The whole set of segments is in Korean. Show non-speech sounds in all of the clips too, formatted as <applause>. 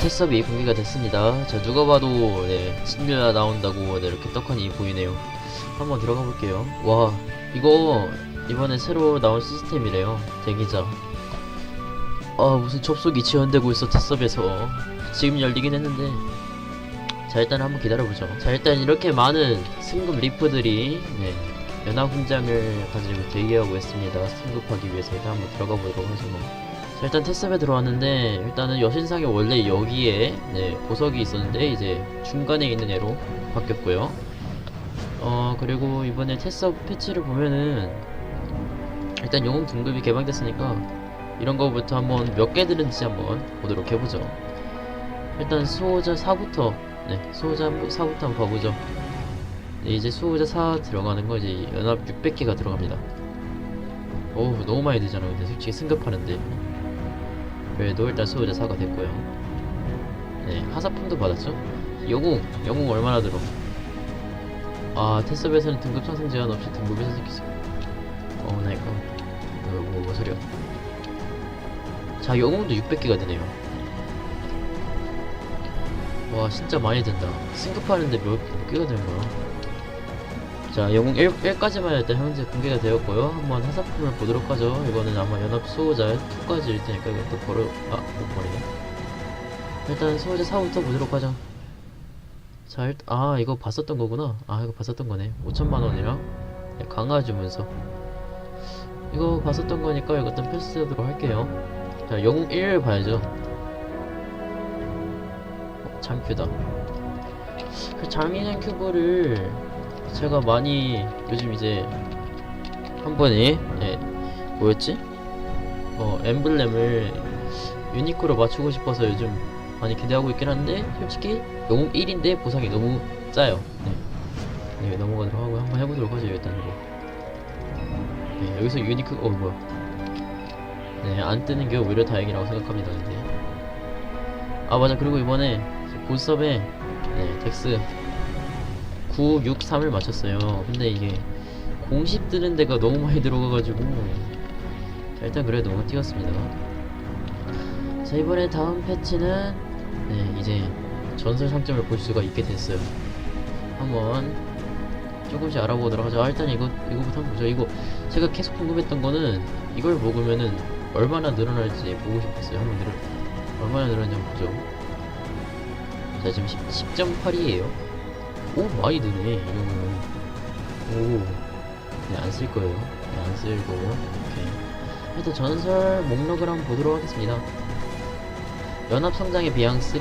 테스업이 공개가 됐습니다. 자, 누가 봐도, 네, 신뢰가 나온다고, 네, 이렇게 떡하니 보이네요. 한번 들어가 볼게요. 와, 이거, 이번에 새로 나온 시스템이래요. 대기자. 아, 무슨 접속이 지연되고 있어, 테스업에서. 지금 열리긴 했는데. 자, 일단 한번 기다려보죠. 자, 일단 이렇게 많은 승급 리프들이, 네, 연합훈장을 가지고 대기하고 있습니다. 승급하기 위해서 일단 한번 들어가 보도록 뭐. 자, 일단 테스업에 들어왔는데 일단은 여신상에 원래 여기에 네, 보석이 있었는데 이제 중간에 있는 애로 바뀌었고요. 어 그리고 이번에 테스업 패치를 보면은 일단 영웅 등급이 개방됐으니까 이런 거부터 한번 몇 개 들은지 한번 보도록 해보죠. 일단 수호자 4부터 네 수호자 4부터 한번 봐보죠. 네, 이제 수호자 4 들어가는 거 이제 연합 600개가 들어갑니다. 어우 너무 많이 되잖아 근데 솔직히 승급하는데 그래도 일단 수호자 4가 됐고요. 네 하사품도 받았죠? 영웅 영웅 얼마나 들어? 아 테스업에서는 등급 상승 제한 없이 등급이 선택했어 어 나이거 뭐, 뭐, 뭐 소리야? 자 영웅도 600개가 되네요. 와 진짜 많이 된다. 승급하는데 몇, 몇 개가 되는 거야 자 영웅 1, 1까지만 일단 현재 공개가 되었고요. 한번 하사품을 보도록 하죠. 이거는 아마 연합 수호자 2까지일 테니까 이것도 버려 아 못 버리네. 일단 수호자 4부터 보도록 하죠. 자 일단 아 이거 봤었던 거구나. 아 이거 봤었던 거네. 5천만원이랑 강화주 문서. 이거 봤었던 거니까 이것도 패스하도록 할게요. 자 영웅 1을 봐야죠. 어, 장큐다. 그 장인의 큐브를 제가 많이 요즘 이제 한 번에 예, 뭐였지? 어 엠블렘을 유니크로 맞추고 싶어서 요즘 많이 기대하고 있긴 한데 솔직히 영웅 1인데 보상이 너무 짜요. 네, 네 넘어가도록 하고 한번 해보도록 하죠 일단 이거. 네, 여기서 유니크 어 뭐야? 네안 뜨는 게 오히려 다행이라고 생각합니다. 근데 아 맞아 그리고 이번에 보스업에 네 덱스 9, 6, 3을 맞췄어요. 근데 이게 공식 뜨는 데가 너무 많이 들어가가지고 자, 일단 그래도 뛰었습니다. 자 이번에 다음 패치는 네 이제 전설 상점을 볼 수가 있게 됐어요. 한번 조금씩 알아보도록 하죠. 아, 일단 이거 이거부터 한번 보죠. 이거 제가 계속 궁금했던 거는 이걸 먹으면은 얼마나 늘어날지 보고 싶었어요. 한번 늘어 얼마나 늘었는지 한번 보죠. 자 지금 10, 10.8이에요. 오 많이 드네 이러면 오 네, 안쓸 거예요. 네, 안 쓸고 오케이 일단 전설 목록을 한번 보도록 하겠습니다. 연합 성장의 비양 3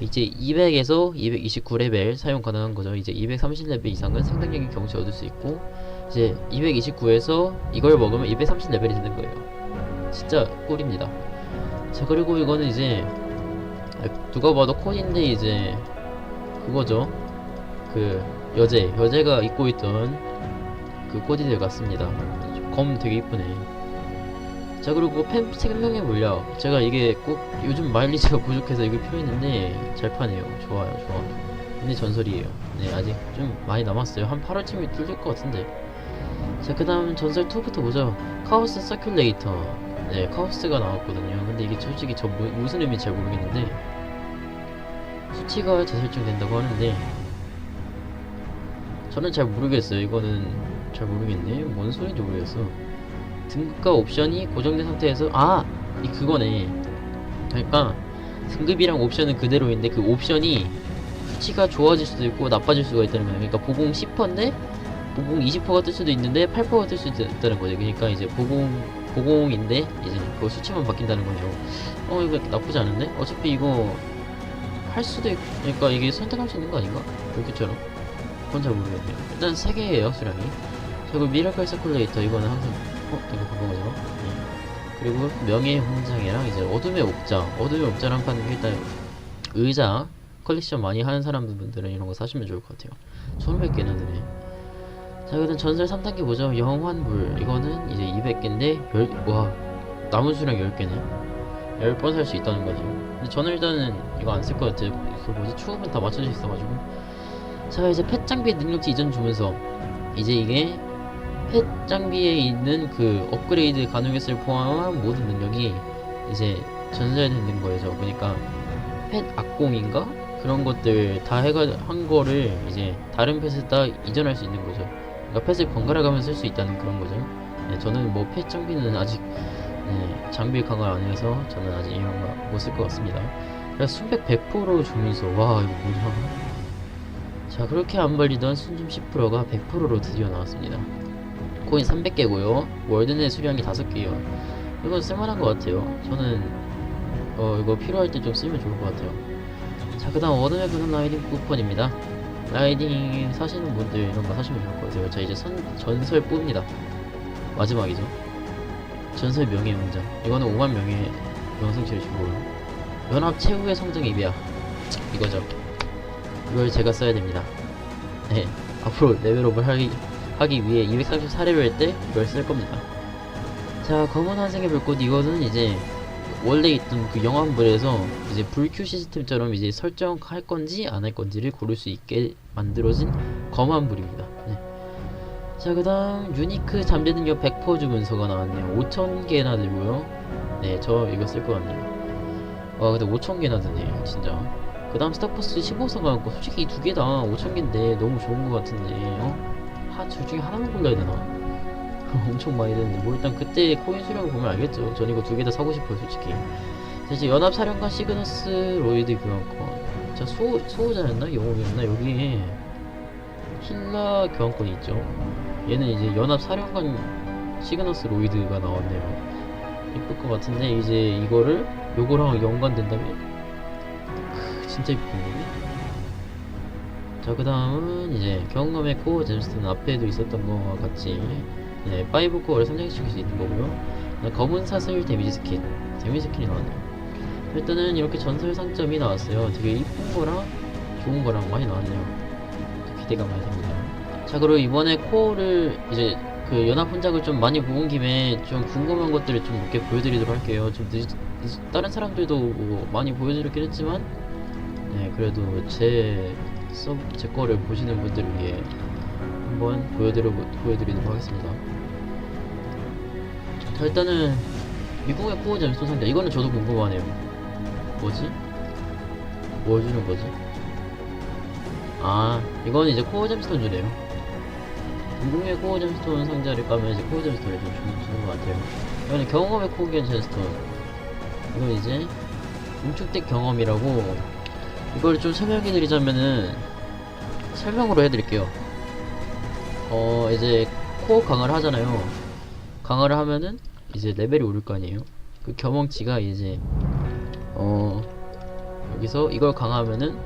이제 200에서 229레벨 사용 가능한 거죠. 이제 230레벨 이상은 생산력의 경치 얻을 수 있고 이제 229에서 이걸 먹으면 230레벨이 되는 거예요. 진짜 꿀입니다. 자 그리고 이거는 이제 아, 누가 봐도 콘인데 이제 그거죠 그 여제 여제가 입고 있던 그 코디들 같습니다. 검 되게 이쁘네. 자 그리고 팬 생명의 물약 제가 이게 꼭 요즘 마일리지가 <laughs> 부족해서 이걸 필요했는데 잘 파네요. 좋아요, 좋아. 근데 전설이에요. 네 아직 좀 많이 남았어요. 한 8월쯤이 뚫릴 것 같은데. 자 그다음 전설 2부터 보죠. 카오스 서큘레이터. 네 카오스가 나왔거든요. 근데 이게 솔직히 저 뭐, 무슨 의미인지 잘 모르겠는데 수치가 재설정된다고 하는데 저는 잘 모르겠어요. 이거는 잘 모르겠네. 뭔 소리인지 모르겠어. 등급과 옵션이 고정된 상태에서 아! 이 그거네. 그러니까 등급이랑 옵션은 그대로인데 그 옵션이 수치가 좋아질 수도 있고 나빠질 수가 있다는 거예요. 그러니까 보공 10%인데 보공 20%가 뜰 수도 있는데 8%가 뜰 수도 있다는 거죠. 그러니까 이제 보공 보공인데 이제 그 수치만 바뀐다는 거죠. 어 이거 나쁘지 않은데? 어차피 이거 할 수도 있 그러니까 이게 선택할 수 있는 거 아닌가? 이렇게처럼. 그건 잘 모르겠네요. 일단 3개예요 수량이. 그리고 미라클 서큘레이터 이거는 항상 어 이거 그거죠. 네. 그리고 명예의 훈장이랑 이제 어둠의 옥자. 어둠의 파는 게 일단 의자 컬렉션 많이 하는 사람들은 이런 거 사시면 좋을 것 같아요. 1500개나 드네. 자 일단 전설 3단계 보죠. 영환불 이거는 이제 200개인데 열, 와 남은 수량 10개네. 10번 살 수 있다는 거네요. 근데 저는 일단은 이거 안 쓸 것 같아요. 그 뭐지 추후면 다 맞춰져 있어가지고. 자 이제 펫 장비 능력치 이전 주문서 이제 이게 펫 장비에 있는 그 업그레이드 가능했을 포함한 모든 능력이 이제 전설되는 거죠 그러니까 펫 악공인가 그런 것들 다 해가 한 거를 이제 다른 펫에 다 이전할 수 있는 거죠. 그러니까 펫을 번갈아 가면서 쓸 수 있다는 그런 거죠. 네, 저는 뭐 펫 장비는 아직 네, 장비 강화 안 해서 저는 아직 이런 거 못 쓸 것 같습니다. 그래서 순백 100% 주문서 와 이거 뭐냐? 자 그렇게 안 벌리던 순줌 10%가 100%로 드디어 나왔습니다. 코인 300개고요. 월드넷 수량이 5개요. 이건 쓸만한 것 같아요. 저는 어 이거 필요할 때 좀 쓰면 좋을 것 같아요. 자 그 다음 어둠의 그는 라이딩 쿠폰입니다. 라이딩 사시는 분들 이런 거 사시면 좋을 것 같아요. 자 이제 선, 전설 뽑니다. 마지막이죠. 전설 명예 명장. 이거는 5만 명의 명승치를 주고요. 연합 최후의 성장 입이야. 이거죠. 이걸 제가 써야 됩니다. 네. 앞으로 레벨업을 하기, 하기 위해 234레벨 때 이걸 쓸 겁니다. 자, 검은 환생의 불꽃 이거는 이제 원래 있던 그 영화물에서 이제 불큐 시스템처럼 이제 설정할 건지 안 할 건지를 고를 수 있게 만들어진 검은 불입니다. 네. 자, 그 다음 유니크 잠재 능력 100% 주문서가 나왔네요. 5,000개나 되고요. 네, 저 이거 쓸 것 같네요. 와, 근데 5,000개나 되네, 진짜. 그 다음 스타포스 15성 가고 솔직히 이 두 개 다 5,000개인데 너무 좋은 것 같은데, 어? 하, 둘 중에 하나만 골라야 되나? <laughs> 엄청 많이 되는데 뭐 일단 그때 코인 수량을 보면 알겠죠 전 이거 두 개 다 사고 싶어요 솔직히 자 이제 연합사령관 시그너스 로이드 교환권 자 수, 수호자였나? 영웅이었나? 여기에 힐라 교환권이 있죠 얘는 이제 연합사령관 시그너스 로이드가 나왔네요 이쁠 것 같은데 이제 이거를 요거랑 연관된다면 크, 진짜 이쁜데 자 그 다음은 이제 경험의 코어 잼스톤 앞에도 있었던 거와 같이 네, 5 코어를 성장시킬 수 있는 거고요. 검은 사슬 데미지 스킨, 데미지 스킨이 나왔네요. 일단은 이렇게 전설 상점이 나왔어요. 되게 이쁜 거랑 좋은 거랑 많이 나왔네요. 또 기대가 많이 됩니다. 자, 그리고 이번에 코어를 이제 그 연합 혼작을 좀 많이 모은 김에 좀 궁금한 것들을 좀 몇 개 보여드리도록 할게요. 좀 늦, 늦- 다른 사람들도 뭐 많이 보여드렸긴 했지만, 네, 그래도 제 서, 제 거를 보시는 분들을 위해 한번 보여드려 보여드리도록 하겠습니다. 자 일단은 미국의 코어 점수 상자 이거는 저도 궁금하네요. 뭐지? 뭐 주는 거지? 아 이건 이제 코어 점스톤 주네요. 미국의 코어 점스톤 상자를 까면 이제 코어 점스톤을 좀 주는, 주는 것 같아요. 이거는 경험의 코어 점스톤. 이건 이제 응축된 경험이라고 이걸 좀 설명해 드리자면은 설명으로 해드릴게요. 어 이제 코어 강화를 하잖아요. 강화를 하면은 이제 레벨이 오를 거 아니에요. 그 경험치가 이제 어 여기서 이걸 강화하면은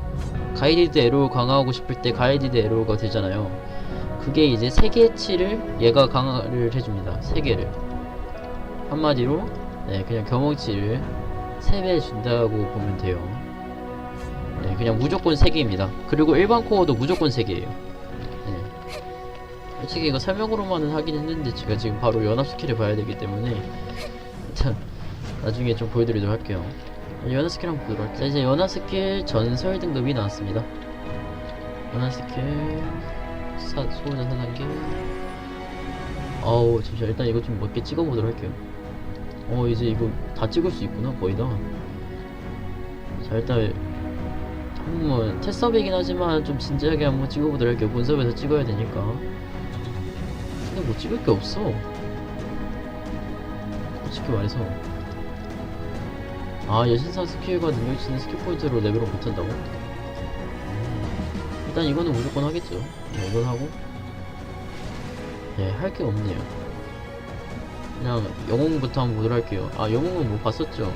가이디드 에로 강화하고 싶을 때 가이디드 에로가 되잖아요. 그게 이제 세 개치를 얘가 강화를 해줍니다. 세 개를 한마디로 네 그냥 경험치를 세배 준다고 보면 돼요. 네 그냥 무조건 세 개입니다. 그리고 일반 코어도 무조건 세 개예요. 네. 솔직히 이거 설명으로만은 하긴 했는데 제가 지금 바로 연합 스킬을 봐야 되기 때문에 일단 나중에 좀 보여드리도록 할게요 연합 스킬 한번 보도록 할게요 자 이제 연합 스킬 전설 등급이 나왔습니다 연합 스킬 사, 소호자 4단계 어우 잠시만 일단 이거 좀 몇 개 찍어보도록 할게요 어 이제 이거 다 찍을 수 있구나 거의 다 자 일단 한번 테스트업이긴 하지만 좀 진지하게 한번 찍어보도록 할게요 본섭에서 찍어야 되니까 근데 뭐 찍을 게 없어. 솔직히 말해서. 아, 여신사 스킬과 능력 치는 스킬 포인트로 레벨업 못한다고? 음, 일단 이거는 무조건 하겠죠. 네, 이건 하고. 네, 할 게 없네요. 그냥 영웅부터 한번 보도록 할게요. 아, 영웅은 뭐 봤었죠?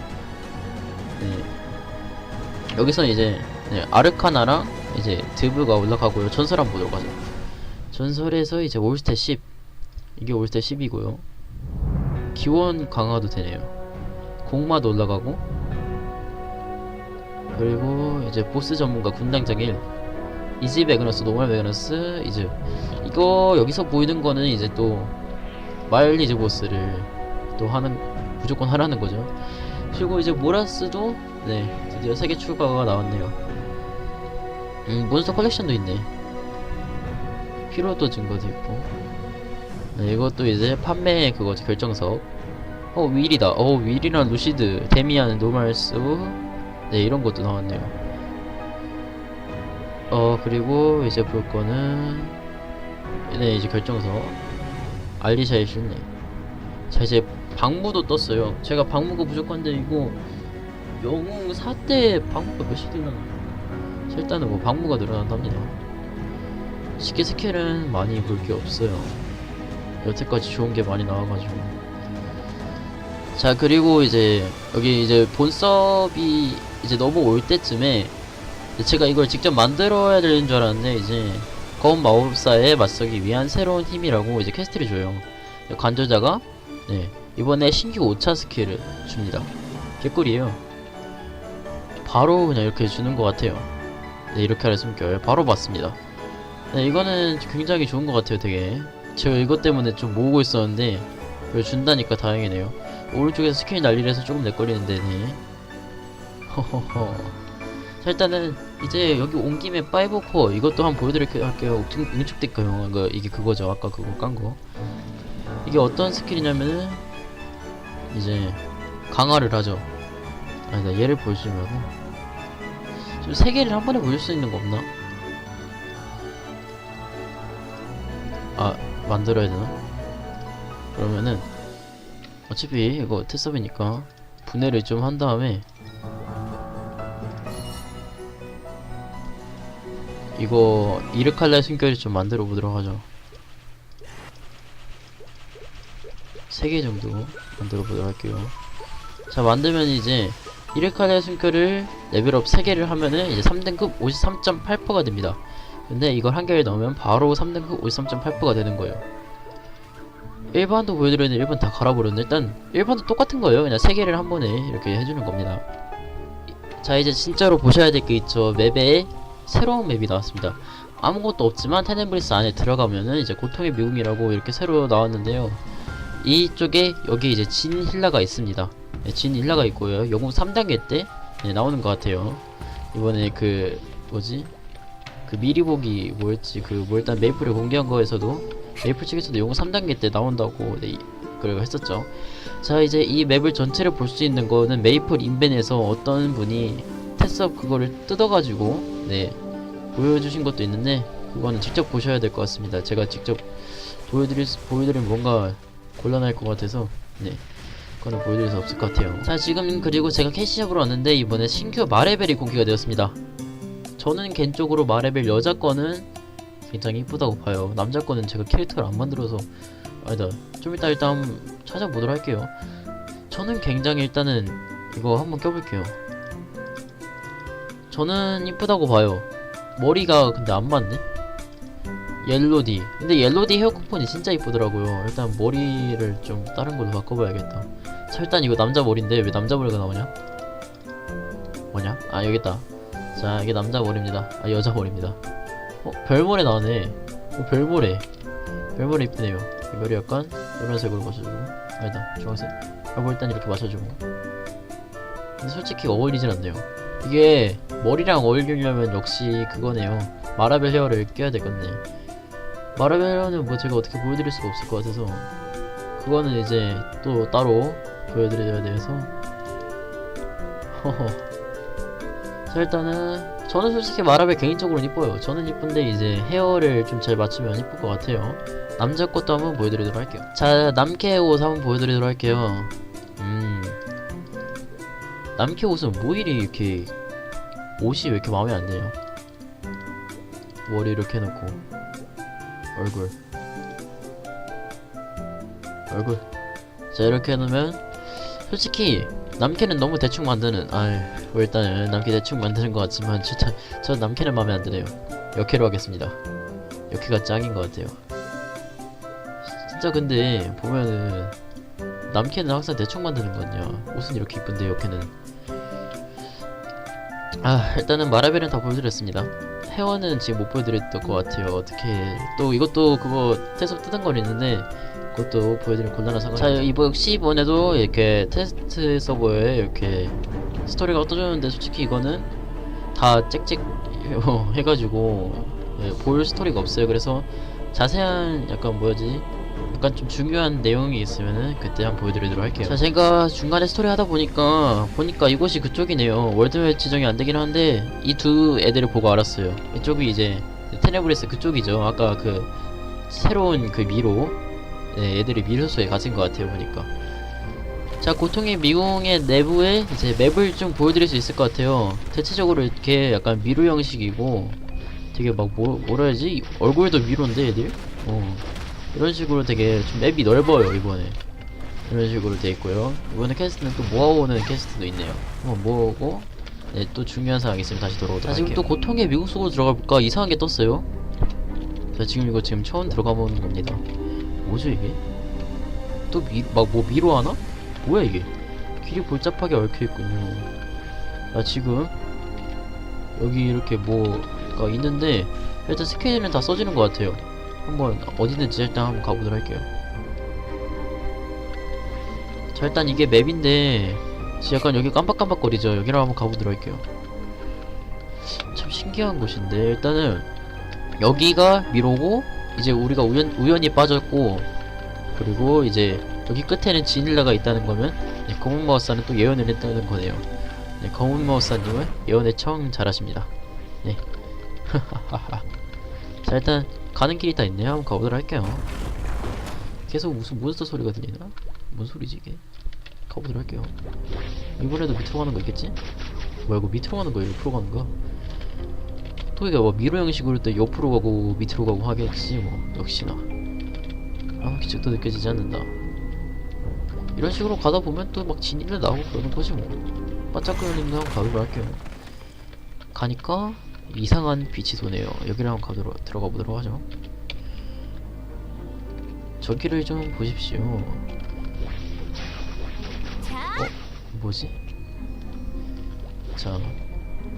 네. 여기서 이제, 네, 아르카나랑 이제 드브가 올라가고요. 전설 한번 보도록 하죠. 전설에서 이제 올스탯 10. 이게 올스탯 10이고요. 기원 강화도 되네요. 공마도 올라가고 그리고 이제 보스 전문가 군단장 1 이지 베그너스 노멀 베그너스 이제 이거 여기서 보이는 거는 이제 또 마일리즈 보스를 또 하는 무조건 하라는 거죠. 그리고 이제 모라스도 네 드디어 세계 추가가 나왔네요. 음 몬스터 컬렉션도 있네. 피로도 증거도 있고. 네, 이것도 이제 판매 그거지? 결정석. 어 윌이다. 어 윌이랑 루시드 데미안 노말스. 네 이런 것도 나왔네요. 어 그리고 이제 볼 거는 네 이제 결정서 알리샤의 실내 자 이제 방무도 떴어요. 제가 방무가 부족한데 이거 영웅 4대 방무가 되나? 자, 일단은 뭐 방무가 늘어난답니다. 쉽게 스킬은 많이 볼 게 없어요. 여태까지 좋은 게 많이 나와가지고. 자 그리고 이제 여기 이제 본섭이 이제 넘어올 때쯤에 제가 이걸 직접 만들어야 되는 줄 알았는데 이제 검은 마법사에 맞서기 위한 새로운 힘이라고 이제 퀘스트를 줘요. 관조자가 네 이번에 신규 5차 스킬을 줍니다. 개꿀이에요. 바로 그냥 이렇게 주는 것 같아요 네 이렇게 하려 숨겨요. 바로 받습니다. 네 이거는 굉장히 좋은 것 같아요 되게. 제가 이것 때문에 좀 모으고 있었는데 이걸 준다니까 다행이네요. 오른쪽에서 스킬 난리를 해서 조금 렉걸리는데 네. 허허허. 자 일단은 이제 여기 온 김에 5코어 이것도 한번 보여드릴게요 응축대가용 이거 이게 그거죠. 아까 그거 깐 거. 이게 어떤 스킬이냐면은 이제 강화를 하죠. 아니다 얘를 보여주려고 좀 세 개를 한 번에 보여줄 수 있는 거 없나? 아 만들어야 되나? 그러면은 어차피 이거 테스업이니까 분해를 좀 한 다음에 이거 이르칼날 숨결을 좀 만들어 보도록 하죠 3개 정도 만들어 보도록 할게요 자 만들면 이제 이르칼날 숨결을 레벨업 3개를 하면은 이제 3등급 53.8%가 됩니다. 근데 이걸 한 개를 넣으면 바로 3등급 53.8%가 되는 거예요. 1번도 보여드렸는데 1번 다 갈아버렸네. 일단 1번도 똑같은 거예요. 그냥 3개를 한 번에 이렇게 해주는 겁니다. 자 이제 진짜로 보셔야 될 게 있죠. 맵에 새로운 맵이 나왔습니다. 아무것도 없지만 테네브리스 안에 들어가면은 이제 고통의 미궁이라고 이렇게 새로 나왔는데요. 이쪽에 여기 이제 진 힐라가 있습니다 네, 진 힐라가 있고요. 영웅 3단계 때 네, 나오는 것 같아요. 이번에 그 뭐지? 그 미리 보기 뭐였지? 그 뭐 일단 메이플을 공개한 거에서도 메이플 측에서도 영웅 3단계 때 나온다고 네, 그걸 했었죠. 자 이제 이 맵을 전체를 볼 수 있는 거는 메이플 인벤에서 어떤 분이 테스업 그거를 뜯어가지고 네 보여주신 것도 있는데 그거는 직접 보셔야 될 것 같습니다. 제가 직접 보여드릴 수- 보여드리면 뭔가 곤란할 것 같아서 네. 그 거는 보여드릴 수 없을 것 같아요. 자 지금 그리고 제가 캐시샵으로 왔는데 이번에 신규 마레벨이 공개가 되었습니다. 저는 개인적으로 마레벨 여자 거는 굉장히 이쁘다고 봐요. 남자 거는 제가 캐릭터를 안 만들어서 아니다. 좀 이따 일단 찾아보도록 할게요. 저는 굉장히 일단은 이거 한번 껴볼게요. 저는 이쁘다고 봐요. 머리가 근데 안 맞네? 옐로디. 근데 옐로디 헤어 쿠폰이 진짜 이쁘더라고요. 일단 머리를 좀 다른 걸로 바꿔봐야겠다 자 일단 이거 남자 머리인데 왜 남자 머리가 나오냐? 뭐냐? 아 여기있다. 자 이게 남자 머리입니다. 아 여자 머리입니다. 어 별모래 나오네. 어 별모래. 별모래 이쁘네요. 이 머리 약간 노란색으로 맞춰주고. 아니다 주황색. 하고 일단 이렇게 맞춰주고. 근데 솔직히 어울리진 않네요. 이게 머리랑 어울리려면 역시 그거네요. 마라벨 헤어를 껴야 되겠네 마라벨 헤어는 뭐 제가 어떻게 보여드릴 수가 없을 것 같아서 그거는 이제 또 따로 보여드려야 돼서. 허허. 자 일단은 저는 솔직히 마라벨 개인적으로는 이뻐요. 저는 이쁜데 이제 헤어를 좀 잘 맞추면 이쁠 것 같아요. 남자 것도 한번 보여드리도록 할게요. 자 남캐 옷 한번 보여드리도록 할게요. 음. 남캐 옷은 뭐 이리 이렇게 옷이 왜 이렇게 마음에 안 드냐? 머리 이렇게 해놓고. 얼굴. 얼굴. 자 이렇게 해놓으면 솔직히 남캐는 너무 대충 만드는 아이 뭐 일단은 남캐 대충 만드는 것 같지만 진짜 저 남캐는 마음에 안 드네요. 역캐로 하겠습니다. 역캐가 짱인 것 같아요. 진짜 근데 보면은 남캐는 항상 대충 만드는 거냐? 옷은 이렇게 이쁜데 역캐는. 아 일단은 마라벨은 다 보여드렸습니다 헤어는 지금 못 보여드렸던 것 같아요. 어떻게 또 이것도 그거 테스트 있는데 그것도 보여드리면 곤란한 상황 자 이번 12번에도 이렇게 테스트 서버에 이렇게 스토리가 떠주는데 솔직히 이거는 다 짹짹 <laughs> 해가지고 예, 볼 스토리가 없어요. 그래서 자세한 약간 뭐지 약간 좀 중요한 내용이 있으면은 그때 한번 보여드리도록 할게요. 자, 제가 중간에 스토리 하다 보니까 보니까 이곳이 그쪽이네요. 월드맵 지정이 안 되긴 하는데 이 두 애들을 보고 알았어요. 이쪽이 이제 테네브레스 그쪽이죠. 아까 그 새로운 그 미로 네, 애들이 미로소에 갇힌 것 같아요 보니까. 자, 고통의 미궁의 내부에 이제 맵을 좀 보여드릴 수 있을 것 같아요. 대체적으로 이렇게 약간 미로 형식이고 되게 막 뭐, 뭐라 해야지 얼굴도 미로인데 애들. 어. 이런 식으로 되게 좀 맵이 넓어요 이번에. 이런 식으로 돼 있고요. 이번에 퀘스트는 또 모아오는 퀘스트도 있네요. 한번 모으고 네, 또 중요한 사항 있으면 다시 돌아오도록 자 지금 또 고통의 미국 속으로 들어가 볼까 이상한 게 떴어요. 자 지금 이거 지금 처음 들어가 보는 겁니다. 뭐죠 이게? 또 미 막 뭐 미로 하나? 뭐야 이게? 길이 복잡하게 얽혀 있군요. 나 지금 여기 이렇게 뭐가 있는데 일단 스케일은 다 써지는 것 같아요 한번 어디든지 일단 한번 가보도록 할게요. 자 일단 이게 맵인데 약간 여기 깜빡깜빡거리죠. 여기로 한번 가보도록 할게요. 참 신기한 곳인데 일단은 여기가 미로고 이제 우리가 우연, 우연히 빠졌고 그리고 이제 여기 끝에는 지닐라가 있다는 거면 네, 검은 마우사는 또 예언을 했다는 거네요. 네, 검은 마우사님은 예언에 청 잘하십니다. 네. <laughs> 자 일단 가는 길이 다 있네요. 한번 가보도록 할게요. 계속 무슨 몬스터 소리가 들리나? 뭔 소리지 이게? 가보도록 할게요. 이번에도 밑으로 가는 거 있겠지? 뭐야 이거 밑으로 가는 거야? 옆으로 가는 거야? 또 이게 뭐 미로 형식으로 또 옆으로 가고 밑으로 가고 하겠지 뭐 역시나 아무 기적도 느껴지지 않는다. 이런 식으로 가다 보면 또 막 진입에 나오고 그러는 거지 뭐. 반짝거리는 거 한번 가보도록 할게요. 가니까 이상한 빛이 도네요. 여기를 한번 가도록 들어가 보도록 하죠. 저기를 좀 보십시오. 어, 뭐지? 자,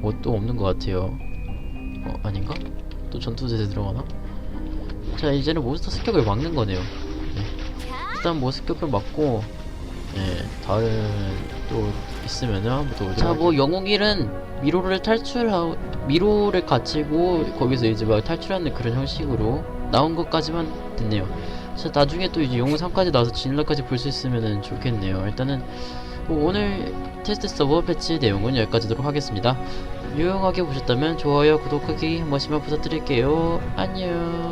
뭐또 없는 것 같아요. 어, 아닌가? 또 전투대에 들어가나? 자, 이제는 몬스터 습격을 막는 거네요. 네. 일단 뭐 습격을 막고, 네, 다른 또 있으면은 한번 또. 자, 뭐 영웅일은 미로를 탈출하 미로를 갇히고 거기서 이제 막 탈출하는 그런 형식으로 나온 것까지만 됐네요. 자 나중에 또 이제 영웅 3까지 나와서 진라까지 볼 수 있으면은 좋겠네요. 일단은 뭐 오늘 테스트 서버 패치 내용은 여기까지도록 하겠습니다. 유용하게 보셨다면 좋아요, 구독하기 한 번씩만 부탁드릴게요. 안녕.